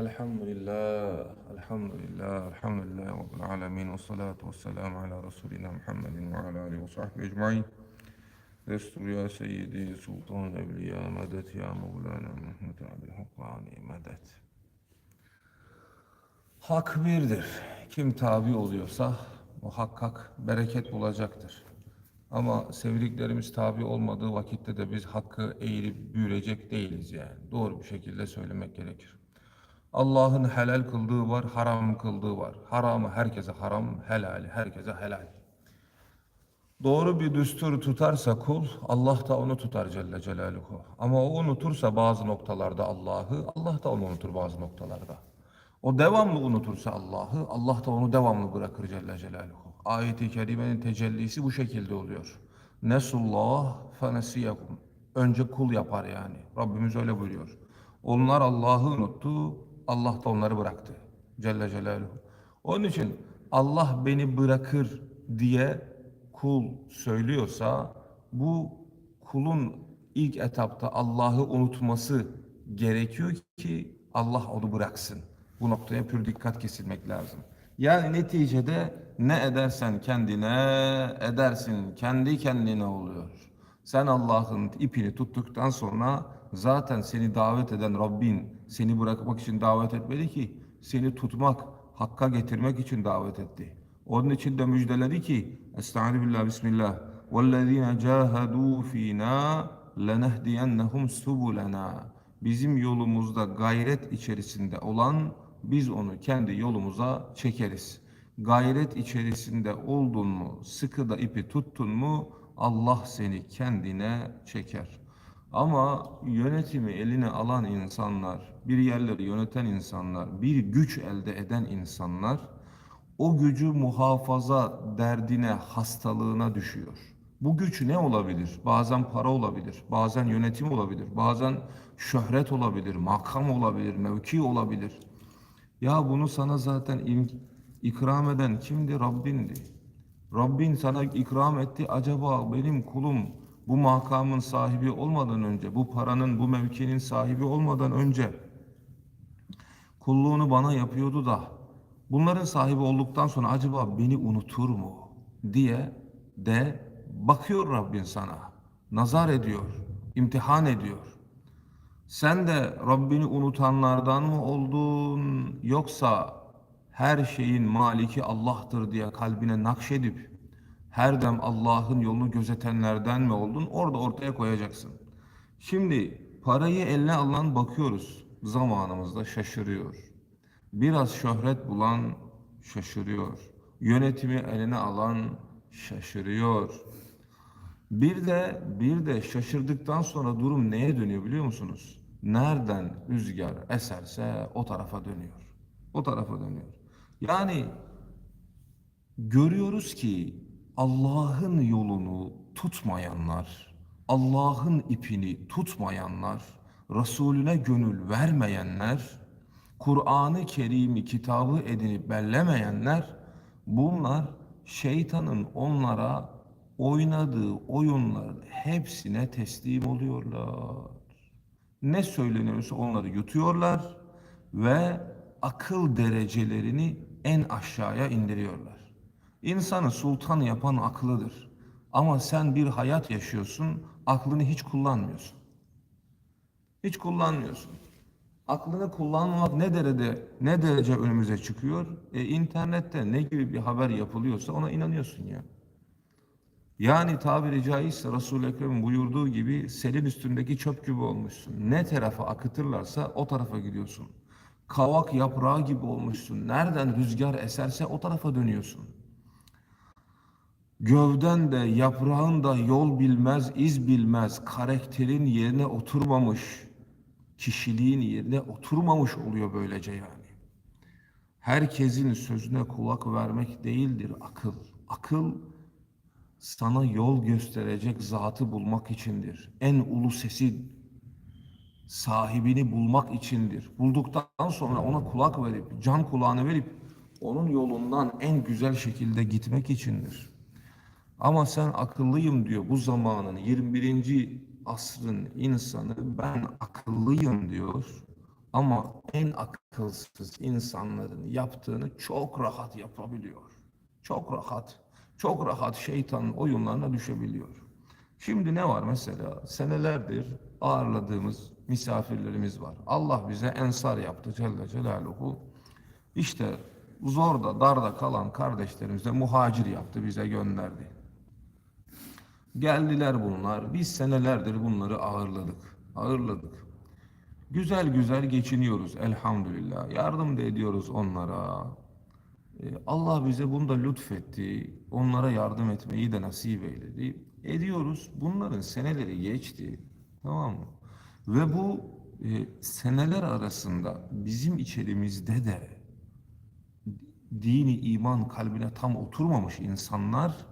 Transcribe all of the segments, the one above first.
Elhamdülillah, elhamdülillah, elhamdülillah Rabbil alemin ve salatu ve selamu ala Resulina Muhammedin ve ala alihi ve sahbihi ecmain. Destur ya seyyidi sultan evliya medet ya Mevlana Muhammed abil hakkani medet. Hak birdir. Kim tabi oluyorsa muhakkak bereket bulacaktır. Ama sevdiklerimiz tabi olmadığı vakitte de biz hakkı eğilip büyülecek değiliz yani. Doğru bir şekilde söylemek gerekir. Allah'ın helal kıldığı var, haram kıldığı var. Haramı herkese haram, helali herkese helal. Doğru bir düstur tutarsa kul, Allah da onu tutar Celle Celaluhu. Ama o unutursa bazı noktalarda Allah'ı, Allah da onu unutur bazı noktalarda. O devamlı unutursa Allah'ı, Allah da onu devamlı bırakır Celle Celaluhu. Ayet-i Kerime'nin tecellisi bu şekilde oluyor. Nesullah fenesiyekum. Önce kul yapar yani. Rabbimiz öyle buyuruyor. Onlar Allah'ı unuttu, Allah da onları bıraktı. Celle Celaluhu. Onun için Allah beni bırakır diye kul söylüyorsa bu kulun ilk etapta Allah'ı unutması gerekiyor ki Allah onu bıraksın. Bu noktaya pür dikkat kesilmek lazım. Yani neticede ne edersen kendine edersin kendi kendine oluyor. Sen Allah'ın ipini tuttuktan sonra zaten seni davet eden Rabbin seni bırakmak için davet etmedi ki seni tutmak, hakka getirmek için davet etti. Onun için de müjdeledi ki Estaizu billah bismillah وَالَّذ۪ينَ جَاهَدُوا ف۪ينَا لَنَهْدِيَنَّهُمْ سُبُلَنَا Bizim yolumuzda gayret içerisinde olan biz onu kendi yolumuza çekeriz. Gayret içerisinde oldun mu, sıkı da ipi tuttun mu Allah seni kendine çeker. Ama yönetimi eline alan insanlar, bir yerleri yöneten insanlar, bir güç elde eden insanlar o gücü muhafaza derdine, hastalığına düşüyor. Bu güç ne olabilir? Bazen para olabilir, bazen yönetim olabilir, bazen şöhret olabilir, makam olabilir, mevki olabilir. Ya bunu sana zaten ikram eden kimdi? Rabbindi. Rabbin sana ikram etti. Acaba benim kulum bu makamın sahibi olmadan önce, bu paranın, bu mevkinin sahibi olmadan önce kulluğunu bana yapıyordu da bunların sahibi olduktan sonra acaba beni unutur mu diye de bakıyor Rabbin sana. Nazar ediyor, imtihan ediyor. Sen de Rabbini unutanlardan mı oldun yoksa her şeyin maliki Allah'tır diye kalbine nakşedip her dem Allah'ın yolunu gözetenlerden mi oldun? Orada ortaya koyacaksın. Şimdi parayı eline alan bakıyoruz zamanımızda şaşırıyor. Biraz şöhret bulan şaşırıyor. Yönetimi eline alan şaşırıyor. Bir de bir de şaşırdıktan sonra durum neye dönüyor biliyor musunuz? Nereden rüzgar eserse o tarafa dönüyor. O tarafa dönüyor. Yani görüyoruz ki Allah'ın yolunu tutmayanlar, Allah'ın ipini tutmayanlar, Resulüne gönül vermeyenler, Kur'an-ı Kerim'i kitabı edinip bellemeyenler, bunlar şeytanın onlara oynadığı oyunların hepsine teslim oluyorlar. Ne söyleniyorsa onları yutuyorlar ve akıl derecelerini en aşağıya indiriyorlar. İnsanı sultan yapan aklıdır. Ama sen bir hayat yaşıyorsun, aklını hiç kullanmıyorsun. Hiç kullanmıyorsun. Aklını kullanmak ne derece ne derece önümüze çıkıyor? E, internette ne gibi bir haber yapılıyorsa ona inanıyorsun ya. Yani tabiri caizse Resul-i Ekrem'in buyurduğu gibi selin üstündeki çöp gibi olmuşsun. Ne tarafa akıtırlarsa o tarafa gidiyorsun. Kavak yaprağı gibi olmuşsun. Nereden rüzgar eserse o tarafa dönüyorsun. Gövden de yaprağın da yol bilmez, iz bilmez, karakterin yerine oturmamış, kişiliğin yerine oturmamış oluyor böylece yani. Herkesin sözüne kulak vermek değildir akıl. Akıl sana yol gösterecek zatı bulmak içindir. En ulu sesi sahibini bulmak içindir. Bulduktan sonra ona kulak verip, can kulağını verip onun yolundan en güzel şekilde gitmek içindir. Ama sen akıllıyım diyor bu zamanın 21. asrın insanı ben akıllıyım diyor. Ama en akılsız insanların yaptığını çok rahat yapabiliyor. Çok rahat, çok rahat şeytanın oyunlarına düşebiliyor. Şimdi ne var mesela? Senelerdir ağırladığımız misafirlerimiz var. Allah bize ensar yaptı Celle Celaluhu. İşte zorda, darda kalan kardeşlerimize muhacir yaptı, bize gönderdi. Geldiler bunlar. Biz senelerdir bunları ağırladık. Ağırladık. Güzel güzel geçiniyoruz elhamdülillah. Yardım da ediyoruz onlara. Ee, Allah bize bunda lütfetti. Onlara yardım etmeyi de nasip eyledi. Ediyoruz. Bunların seneleri geçti. Tamam mı? Ve bu e, seneler arasında bizim içerimizde de dini iman kalbine tam oturmamış insanlar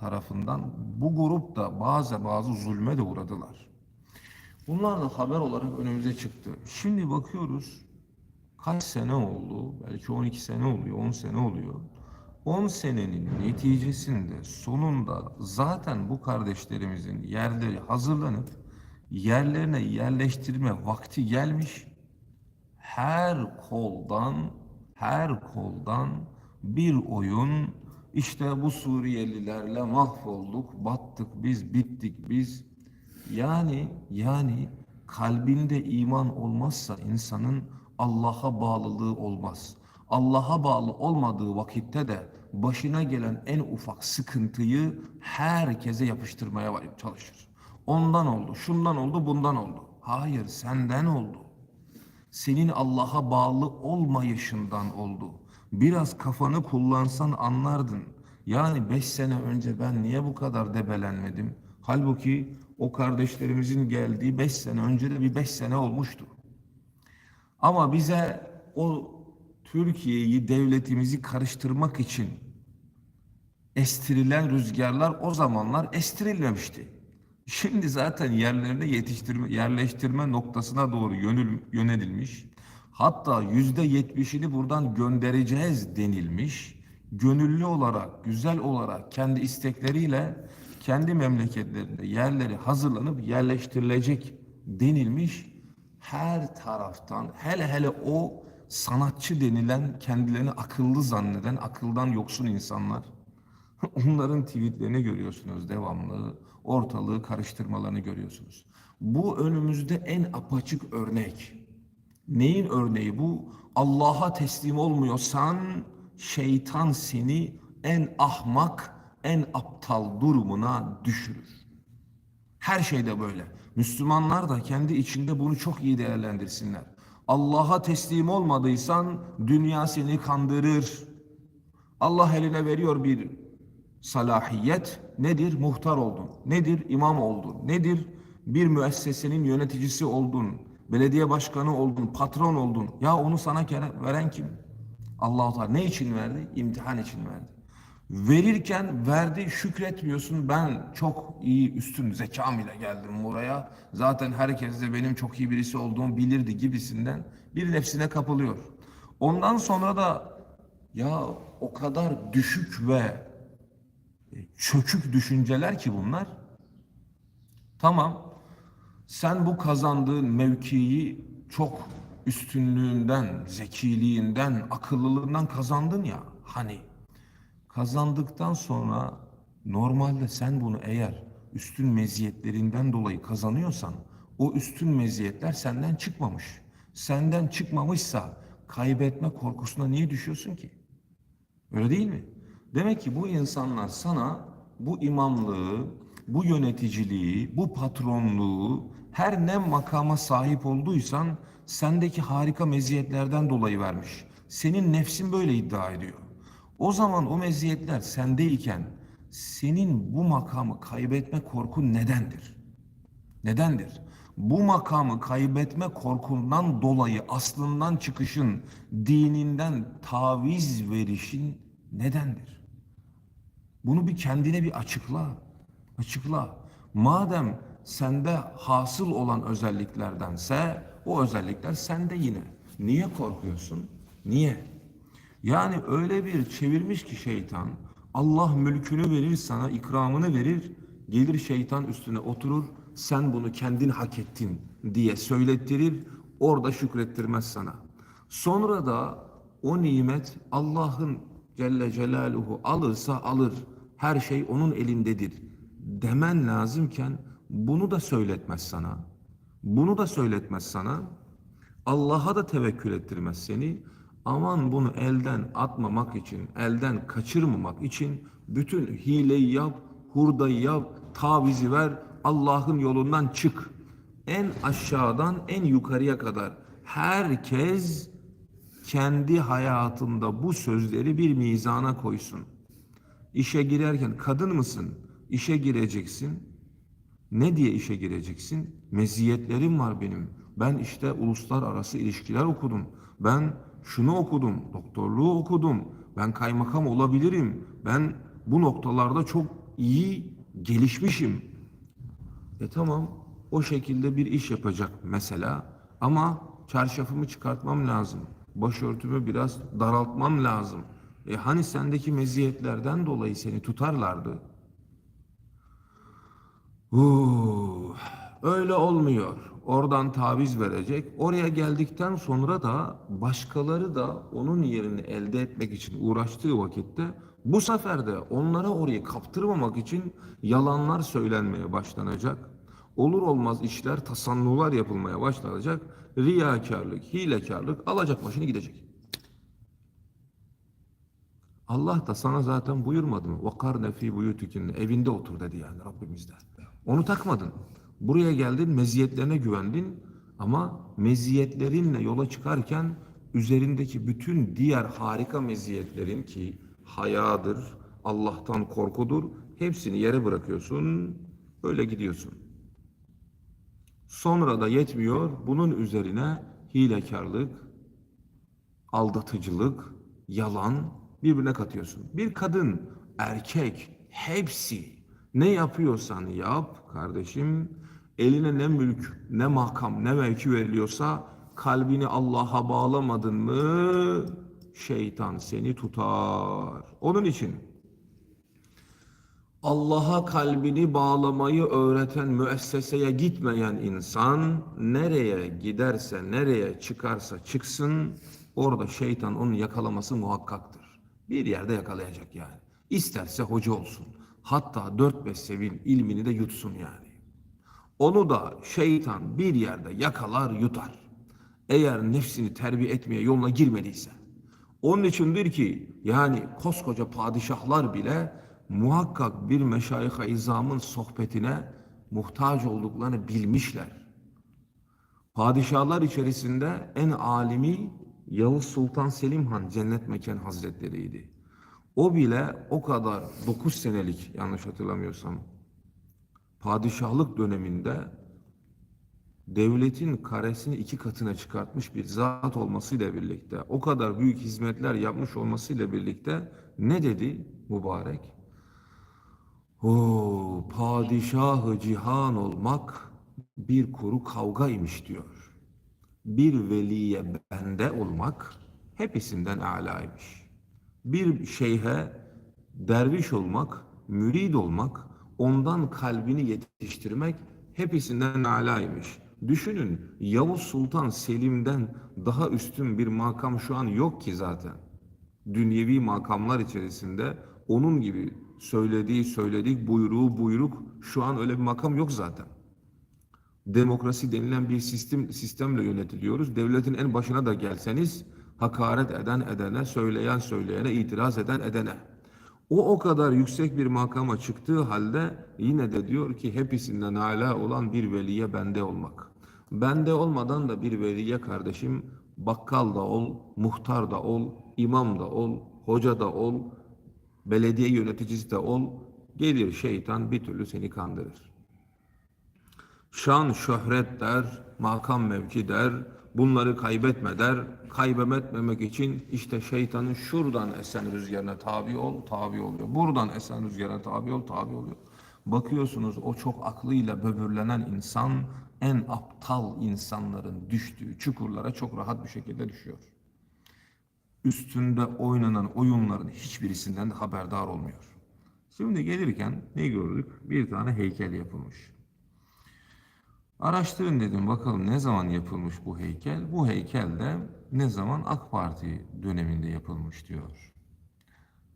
tarafından bu grup da bazı bazı zulme de uğradılar. Bunlar da haber olarak önümüze çıktı. Şimdi bakıyoruz kaç sene oldu? Belki 12 sene oluyor, 10 sene oluyor. 10 senenin neticesinde sonunda zaten bu kardeşlerimizin yerleri hazırlanıp yerlerine yerleştirme vakti gelmiş. Her koldan her koldan bir oyun işte bu Suriyelilerle mahvolduk, battık biz, bittik biz. Yani yani kalbinde iman olmazsa insanın Allah'a bağlılığı olmaz. Allah'a bağlı olmadığı vakitte de başına gelen en ufak sıkıntıyı herkese yapıştırmaya çalışır. Ondan oldu, şundan oldu, bundan oldu. Hayır, senden oldu senin Allah'a bağlı olmayışından oldu. Biraz kafanı kullansan anlardın. Yani beş sene önce ben niye bu kadar debelenmedim? Halbuki o kardeşlerimizin geldiği beş sene önce de bir beş sene olmuştu. Ama bize o Türkiye'yi, devletimizi karıştırmak için estirilen rüzgarlar o zamanlar estirilmemişti. Şimdi zaten yerlerine yetiştirme, yerleştirme noktasına doğru yönül, yönelilmiş. Hatta yüzde yetmişini buradan göndereceğiz denilmiş. Gönüllü olarak, güzel olarak kendi istekleriyle kendi memleketlerinde yerleri hazırlanıp yerleştirilecek denilmiş. Her taraftan hele hele o sanatçı denilen kendilerini akıllı zanneden akıldan yoksun insanlar Onların tweetlerini görüyorsunuz devamlı. Ortalığı karıştırmalarını görüyorsunuz. Bu önümüzde en apaçık örnek. Neyin örneği bu? Allah'a teslim olmuyorsan şeytan seni en ahmak, en aptal durumuna düşürür. Her şeyde böyle. Müslümanlar da kendi içinde bunu çok iyi değerlendirsinler. Allah'a teslim olmadıysan dünya seni kandırır. Allah eline veriyor bir salahiyet nedir? Muhtar oldun. Nedir? İmam oldun. Nedir? Bir müessesenin yöneticisi oldun. Belediye başkanı oldun. Patron oldun. Ya onu sana veren kim? Allah-u Teala ne için verdi? İmtihan için verdi. Verirken verdi şükretmiyorsun. Ben çok iyi üstün zekam ile geldim buraya. Zaten herkes de benim çok iyi birisi olduğumu bilirdi gibisinden bir nefsine kapılıyor. Ondan sonra da ya o kadar düşük ve çökük düşünceler ki bunlar. Tamam, sen bu kazandığın mevkiyi çok üstünlüğünden, zekiliğinden, akıllılığından kazandın ya. Hani kazandıktan sonra normalde sen bunu eğer üstün meziyetlerinden dolayı kazanıyorsan o üstün meziyetler senden çıkmamış. Senden çıkmamışsa kaybetme korkusuna niye düşüyorsun ki? Öyle değil mi? Demek ki bu insanlar sana bu imamlığı, bu yöneticiliği, bu patronluğu her ne makama sahip olduysan sendeki harika meziyetlerden dolayı vermiş. Senin nefsin böyle iddia ediyor. O zaman o meziyetler sendeyken senin bu makamı kaybetme korkun nedendir? Nedendir? Bu makamı kaybetme korkundan dolayı aslından çıkışın, dininden taviz verişin nedendir? Bunu bir kendine bir açıkla. Açıkla. Madem sende hasıl olan özelliklerdense o özellikler sende yine. Niye korkuyorsun? Niye? Yani öyle bir çevirmiş ki şeytan Allah mülkünü verir sana, ikramını verir. Gelir şeytan üstüne oturur. Sen bunu kendin hak ettin diye söylettirir. Orada şükrettirmez sana. Sonra da o nimet Allah'ın Celle Celaluhu alırsa alır. Her şey onun elindedir. Demen lazımken bunu da söyletmez sana. Bunu da söyletmez sana. Allah'a da tevekkül ettirmez seni. Aman bunu elden atmamak için, elden kaçırmamak için bütün hileyi yap, hurdayı yap, tavizi ver, Allah'ın yolundan çık. En aşağıdan en yukarıya kadar herkes kendi hayatında bu sözleri bir mizana koysun. İşe girerken kadın mısın? İşe gireceksin. Ne diye işe gireceksin? Meziyetlerim var benim. Ben işte uluslararası ilişkiler okudum. Ben şunu okudum, doktorluğu okudum. Ben kaymakam olabilirim. Ben bu noktalarda çok iyi gelişmişim. E tamam, o şekilde bir iş yapacak mesela. Ama çarşafımı çıkartmam lazım. Başörtümü biraz daraltmam lazım. E hani sendeki meziyetlerden dolayı seni tutarlardı. Huh, öyle olmuyor. Oradan taviz verecek. Oraya geldikten sonra da başkaları da onun yerini elde etmek için uğraştığı vakitte bu sefer de onlara orayı kaptırmamak için yalanlar söylenmeye başlanacak. Olur olmaz işler, tasannular yapılmaya başlanacak. Riyakarlık, hilekarlık alacak başını gidecek. Allah da sana zaten buyurmadı mı? وَقَرْنَ ف۪ي بُيُوتُكِنَّ Evinde otur dedi yani Rabbimiz de. Onu takmadın. Buraya geldin, meziyetlerine güvendin ama meziyetlerinle yola çıkarken üzerindeki bütün diğer harika meziyetlerin ki hayadır, Allah'tan korkudur, hepsini yere bırakıyorsun, öyle gidiyorsun. Sonra da yetmiyor, bunun üzerine hilekarlık, aldatıcılık, yalan birbirine katıyorsun. Bir kadın, erkek, hepsi ne yapıyorsan yap kardeşim. Eline ne mülk, ne makam, ne mevki veriliyorsa kalbini Allah'a bağlamadın mı şeytan seni tutar. Onun için Allah'a kalbini bağlamayı öğreten müesseseye gitmeyen insan nereye giderse, nereye çıkarsa çıksın orada şeytan onu yakalaması muhakkaktır. Bir yerde yakalayacak yani. İsterse hoca olsun. Hatta dört beş sevin ilmini de yutsun yani. Onu da şeytan bir yerde yakalar yutar. Eğer nefsini terbiye etmeye yoluna girmediyse. Onun içindir ki yani koskoca padişahlar bile muhakkak bir meşayih izamın sohbetine muhtaç olduklarını bilmişler. Padişahlar içerisinde en alimi Yavuz Sultan Selim Han Cennet Mekan Hazretleri'ydi. O bile o kadar 9 senelik yanlış hatırlamıyorsam padişahlık döneminde devletin karesini iki katına çıkartmış bir zat olmasıyla birlikte, o kadar büyük hizmetler yapmış olmasıyla birlikte ne dedi mübarek? O padişahı cihan olmak bir kuru kavgaymış diyor. Bir veliye bende olmak hepsinden alaymış. Bir şeyhe derviş olmak, mürid olmak, ondan kalbini yetiştirmek hepsinden alaymış. Düşünün Yavuz Sultan Selim'den daha üstün bir makam şu an yok ki zaten. Dünyevi makamlar içerisinde onun gibi söylediği söyledik, buyruğu buyruk şu an öyle bir makam yok zaten. Demokrasi denilen bir sistem sistemle yönetiliyoruz. Devletin en başına da gelseniz hakaret eden edene, söyleyen söyleyene, itiraz eden edene. O o kadar yüksek bir makama çıktığı halde yine de diyor ki hepsinden hala olan bir veliye bende olmak. Bende olmadan da bir veliye kardeşim bakkal da ol, muhtar da ol, imam da ol, hoca da ol, belediye yöneticisi de ol. Gelir şeytan bir türlü seni kandırır. Şan, şöhret der, makam mevki der, bunları kaybetme der. Kaybetmemek için işte şeytanın şuradan esen rüzgarına tabi ol, tabi oluyor. Buradan esen rüzgarına tabi ol, tabi oluyor. Bakıyorsunuz o çok aklıyla böbürlenen insan en aptal insanların düştüğü çukurlara çok rahat bir şekilde düşüyor. Üstünde oynanan oyunların hiçbirisinden de haberdar olmuyor. Şimdi gelirken ne gördük? Bir tane heykel yapılmış. Araştırın dedim bakalım ne zaman yapılmış bu heykel. Bu heykel de ne zaman AK Parti döneminde yapılmış diyor.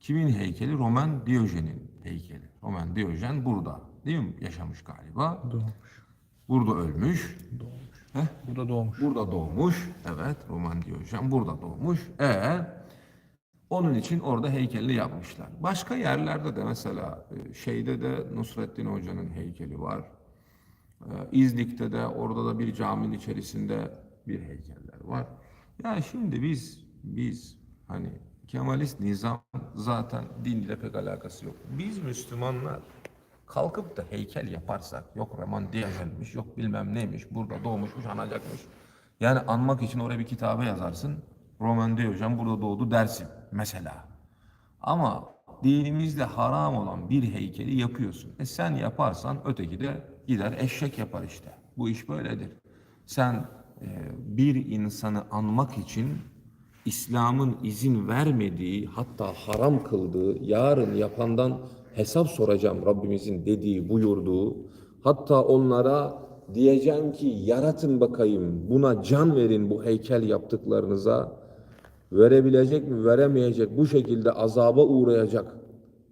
Kimin heykeli? Roman Diyojen'in heykeli. Roman Diyojen burada değil mi? Yaşamış galiba. Doğmuş. Burada ölmüş. Doğmuş. Heh. Burada doğmuş. Burada doğmuş. Evet, Roman Diyojen burada doğmuş. E onun için orada heykelini yapmışlar. Başka yerlerde de mesela e, şeyde de Nusrettin Hoca'nın heykeli var. E, İznik'te de orada da bir caminin içerisinde bir heykeller var. Ya şimdi biz biz hani Kemalist nizam zaten din ile pek alakası yok. Biz Müslümanlar kalkıp da heykel yaparsak yok Roman Diyojen'miş yok bilmem neymiş burada doğmuşmuş anacakmış. Yani anmak için oraya bir kitabe yazarsın. Roman Diyojen burada doğdu dersin mesela. Ama dinimizde haram olan bir heykeli yapıyorsun. E sen yaparsan öteki de gider eşek yapar işte. Bu iş böyledir. Sen e, bir insanı anmak için İslam'ın izin vermediği hatta haram kıldığı yarın yapandan hesap soracağım Rabbimizin dediği buyurduğu hatta onlara diyeceğim ki yaratın bakayım buna can verin bu heykel yaptıklarınıza verebilecek mi veremeyecek bu şekilde azaba uğrayacak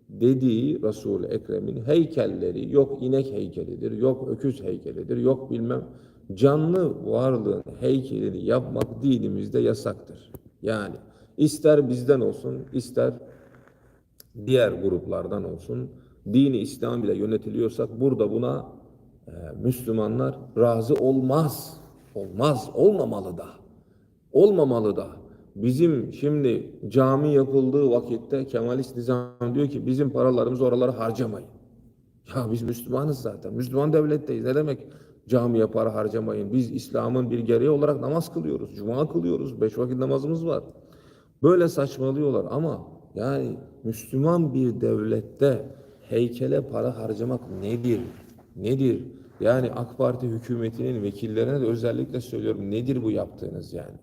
dediği Resul-i Ekrem'in heykelleri yok inek heykelidir, yok öküz heykelidir, yok bilmem canlı varlığın heykelini yapmak dinimizde yasaktır. Yani ister bizden olsun, ister diğer gruplardan olsun, dini İslam bile yönetiliyorsak burada buna e, Müslümanlar razı olmaz. Olmaz, olmamalı da. Olmamalı da. Bizim şimdi cami yapıldığı vakitte Kemalist nizam diyor ki bizim paralarımızı oralara harcamayın. Ya biz Müslümanız zaten. Müslüman devletteyiz. Ne demek camiye para harcamayın? Biz İslam'ın bir gereği olarak namaz kılıyoruz. Cuma kılıyoruz. Beş vakit namazımız var. Böyle saçmalıyorlar ama yani Müslüman bir devlette heykele para harcamak nedir? Nedir? Yani AK Parti hükümetinin vekillerine de özellikle söylüyorum nedir bu yaptığınız yani?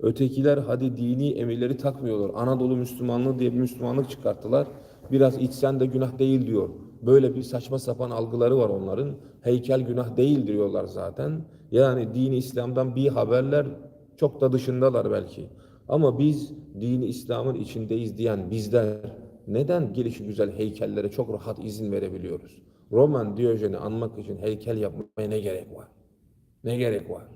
Ötekiler hadi dini emirleri takmıyorlar. Anadolu Müslümanlığı diye bir Müslümanlık çıkarttılar. Biraz içsen de günah değil diyor. Böyle bir saçma sapan algıları var onların. Heykel günah değil diyorlar zaten. Yani dini İslam'dan bir haberler çok da dışındalar belki. Ama biz dini İslam'ın içindeyiz diyen bizler neden gelişi güzel heykellere çok rahat izin verebiliyoruz? Roman Diyojen'i anmak için heykel yapmaya ne gerek var? Ne gerek var?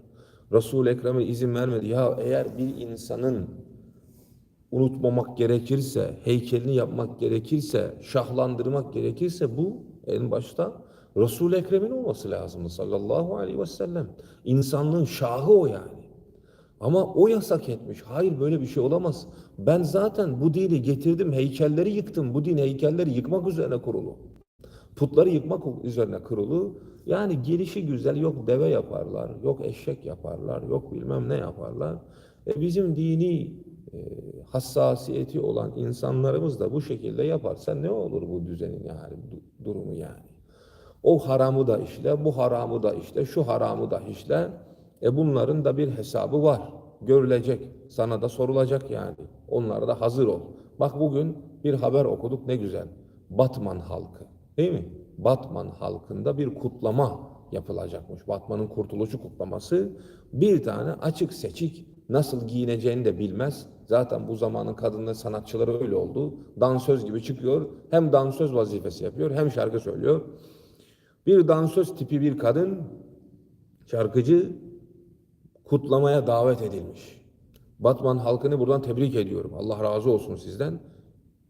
Resul-i Ekrem'e izin vermedi. Ya eğer bir insanın unutmamak gerekirse, heykelini yapmak gerekirse, şahlandırmak gerekirse bu en başta Resul-i Ekrem'in olması lazım sallallahu aleyhi ve sellem. İnsanlığın şahı o yani. Ama o yasak etmiş. Hayır böyle bir şey olamaz. Ben zaten bu dini getirdim, heykelleri yıktım. Bu din heykelleri yıkmak üzerine kurulu. Putları yıkmak üzerine kurulu. Yani gelişi güzel yok deve yaparlar, yok eşek yaparlar, yok bilmem ne yaparlar. E bizim dini e, hassasiyeti olan insanlarımız da bu şekilde yaparsa ne olur bu düzenin yani du- durumu yani. O haramı da işle, bu haramı da işle, şu haramı da işle. E bunların da bir hesabı var. Görülecek. Sana da sorulacak yani. Onlara da hazır ol. Bak bugün bir haber okuduk ne güzel. Batman halkı. Değil mi? Batman halkında bir kutlama yapılacakmış. Batman'ın kurtuluşu kutlaması. Bir tane açık seçik nasıl giyineceğini de bilmez. Zaten bu zamanın kadınlı sanatçıları öyle oldu. Dansöz gibi çıkıyor. Hem dansöz vazifesi yapıyor hem şarkı söylüyor. Bir dansöz tipi bir kadın şarkıcı kutlamaya davet edilmiş. Batman halkını buradan tebrik ediyorum. Allah razı olsun sizden.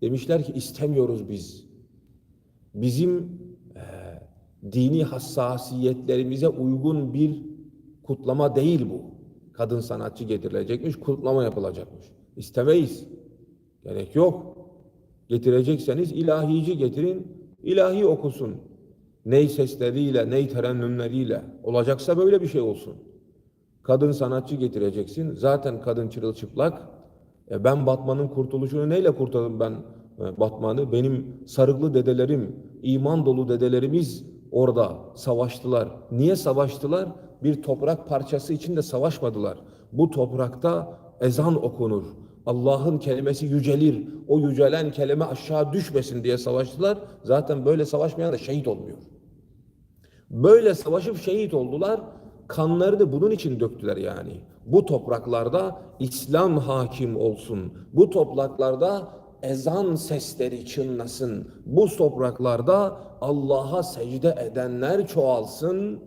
Demişler ki istemiyoruz biz. Bizim e, dini hassasiyetlerimize uygun bir kutlama değil bu. Kadın sanatçı getirilecekmiş, kutlama yapılacakmış. İstemeyiz. Gerek yok. Getirecekseniz ilahici getirin, ilahi okusun. Ney sesleriyle, ney terennümleriyle. Olacaksa böyle bir şey olsun. Kadın sanatçı getireceksin. Zaten kadın çırılçıplak. E ben Batman'ın kurtuluşunu neyle kurtardım ben Batman'ı? Benim sarıklı dedelerim, iman dolu dedelerimiz orada savaştılar. Niye savaştılar? Bir toprak parçası için de savaşmadılar. Bu toprakta ezan okunur. Allah'ın kelimesi yücelir. O yücelen kelime aşağı düşmesin diye savaştılar. Zaten böyle savaşmayan da şehit olmuyor. Böyle savaşıp şehit oldular. Kanlarını bunun için döktüler yani. Bu topraklarda İslam hakim olsun. Bu topraklarda ezan sesleri çınlasın. Bu topraklarda Allah'a secde edenler çoğalsın.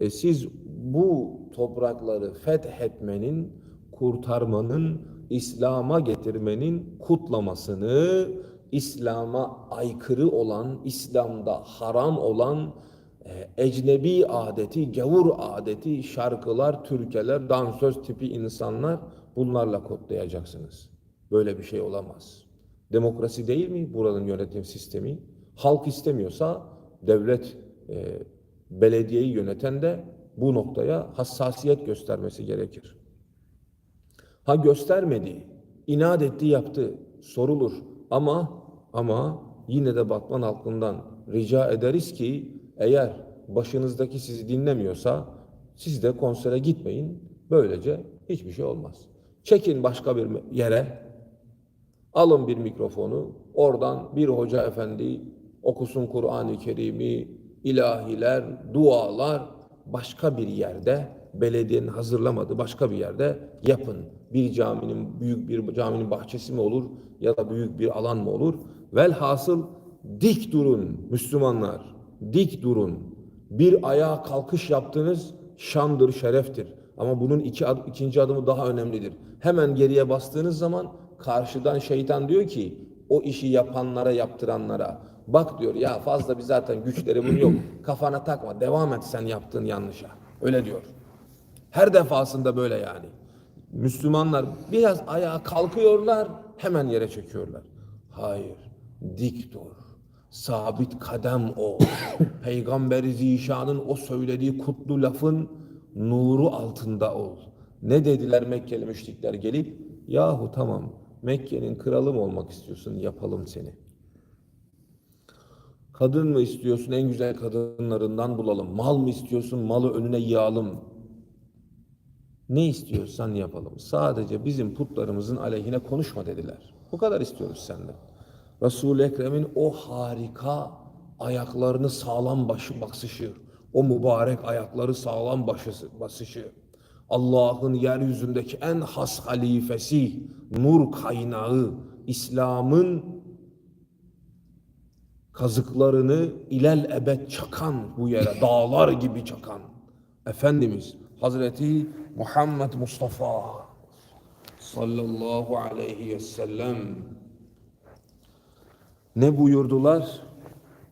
E siz bu toprakları fethetmenin, kurtarmanın, İslam'a getirmenin kutlamasını, İslam'a aykırı olan, İslam'da haram olan e, ecnebi adeti, gavur adeti, şarkılar, türküler, dansöz tipi insanlar bunlarla kutlayacaksınız. Böyle bir şey olamaz. Demokrasi değil mi buranın yönetim sistemi? Halk istemiyorsa devlet e, belediyeyi yöneten de bu noktaya hassasiyet göstermesi gerekir. Ha göstermedi, inat etti yaptı sorulur ama ama yine de Batman halkından rica ederiz ki eğer başınızdaki sizi dinlemiyorsa siz de konsere gitmeyin. Böylece hiçbir şey olmaz. Çekin başka bir yere, alın bir mikrofonu, oradan bir hoca efendi okusun Kur'an-ı Kerim'i, ilahiler, dualar başka bir yerde belediyenin hazırlamadığı başka bir yerde yapın. Bir caminin büyük bir caminin bahçesi mi olur ya da büyük bir alan mı olur? Velhasıl dik durun Müslümanlar. Dik durun. Bir ayağa kalkış yaptınız şandır, şereftir. Ama bunun iki ikinci adımı daha önemlidir. Hemen geriye bastığınız zaman karşıdan şeytan diyor ki o işi yapanlara, yaptıranlara bak diyor ya fazla bir zaten güçleri bunun yok. Kafana takma. Devam et sen yaptığın yanlışa. Öyle diyor. Her defasında böyle yani. Müslümanlar biraz ayağa kalkıyorlar, hemen yere çekiyorlar. Hayır, dik dur. Sabit kadem ol. Peygamber-i Zişan'ın o söylediği kutlu lafın nuru altında ol. Ne dediler Mekkeli müşrikler gelip? Yahu tamam Mekke'nin kralı mı olmak istiyorsun yapalım seni. Kadın mı istiyorsun en güzel kadınlarından bulalım. Mal mı istiyorsun malı önüne yığalım. Ne istiyorsan yapalım. Sadece bizim putlarımızın aleyhine konuşma dediler. Bu kadar istiyoruz senden. Resul-i Ekrem'in o harika ayaklarını sağlam başı basışı, o mübarek ayakları sağlam başı basışı, Allah'ın yeryüzündeki en has halifesi, nur kaynağı, İslam'ın kazıklarını ilel ebed çakan bu yere, dağlar gibi çakan Efendimiz Hazreti Muhammed Mustafa sallallahu aleyhi ve sellem ne buyurdular?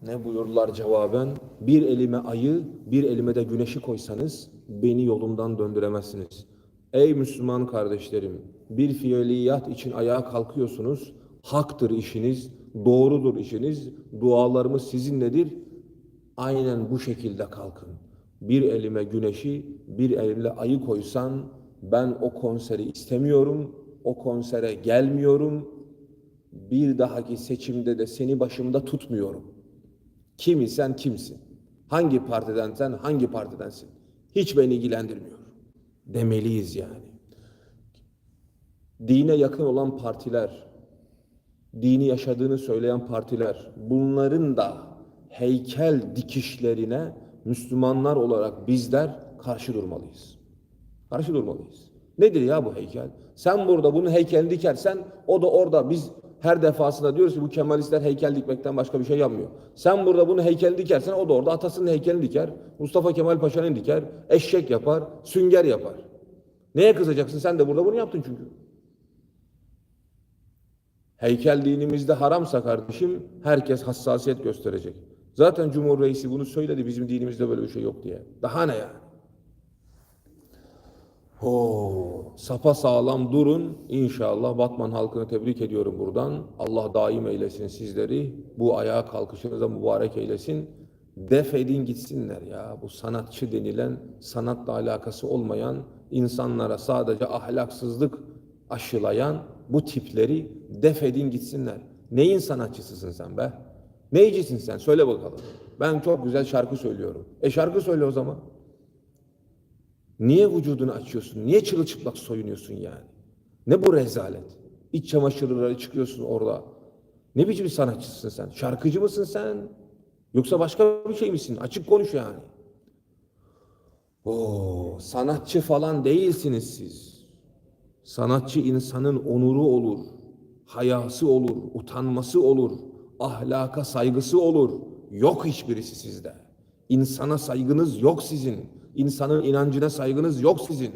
Ne buyurdular cevaben? Bir elime ayı, bir elime de güneşi koysanız beni yolumdan döndüremezsiniz. Ey Müslüman kardeşlerim, bir fiiliyat için ayağa kalkıyorsunuz. Haktır işiniz, doğrudur işiniz. Dualarımız sizinledir. Aynen bu şekilde kalkın. Bir elime güneşi, bir elimle ayı koysan ben o konseri istemiyorum, o konsere gelmiyorum. Bir dahaki seçimde de seni başımda tutmuyorum. Kim isen kimsin? Hangi partidensen hangi partidensin? Hiç beni ilgilendirmiyor. Demeliyiz yani. Dine yakın olan partiler, dini yaşadığını söyleyen partiler, bunların da heykel dikişlerine Müslümanlar olarak bizler karşı durmalıyız. Karşı durmalıyız. Nedir ya bu heykel? Sen burada bunun heykelini dikersen o da orada biz her defasında diyoruz ki bu Kemalistler heykel dikmekten başka bir şey yapmıyor. Sen burada bunu heykelini dikersen o da orada atasının heykelini diker. Mustafa Kemal Paşa'nın diker. Eşek yapar, sünger yapar. Neye kızacaksın? Sen de burada bunu yaptın çünkü. Heykel dinimizde haramsa kardeşim herkes hassasiyet gösterecek. Zaten Cumhur Reisi bunu söyledi bizim dinimizde böyle bir şey yok diye. Daha ne yani? Oo, sapa sağlam durun. İnşallah Batman halkını tebrik ediyorum buradan. Allah daim eylesin sizleri. Bu ayağa kalkışınıza mübarek eylesin. Def edin gitsinler ya. Bu sanatçı denilen, sanatla alakası olmayan, insanlara sadece ahlaksızlık aşılayan bu tipleri def edin gitsinler. Neyin sanatçısısın sen be? Neycisin sen? Söyle bakalım. Ben çok güzel şarkı söylüyorum. E şarkı söyle o zaman. Niye vücudunu açıyorsun? Niye çırılçıplak soyunuyorsun yani? Ne bu rezalet? İç çamaşırları çıkıyorsun orada. Ne biçim sanatçısın sen? Şarkıcı mısın sen? Yoksa başka bir şey misin? Açık konuş yani. Oo, sanatçı falan değilsiniz siz. Sanatçı insanın onuru olur, hayası olur, utanması olur, ahlaka saygısı olur. Yok hiçbirisi sizde. İnsana saygınız yok sizin. İnsanın inancına saygınız yok sizin.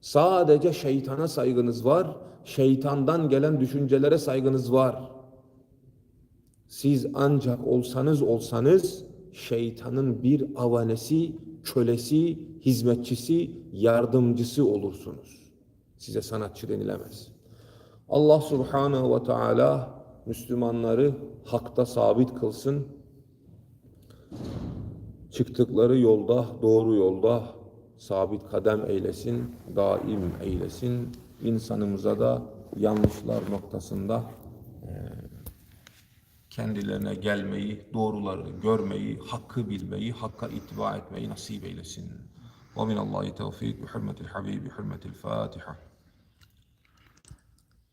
Sadece şeytana saygınız var. Şeytandan gelen düşüncelere saygınız var. Siz ancak olsanız olsanız şeytanın bir avanesi, kölesi, hizmetçisi, yardımcısı olursunuz. Size sanatçı denilemez. Allah subhanehu ve teala Müslümanları hakta sabit kılsın. Çıktıkları yolda, doğru yolda sabit kadem eylesin, daim eylesin. İnsanımıza da yanlışlar noktasında kendilerine gelmeyi, doğruları görmeyi, hakkı bilmeyi, hakka ittiba etmeyi nasip eylesin. Minallahi tevfik bi hürmetil habibi hürmetil Fatiha.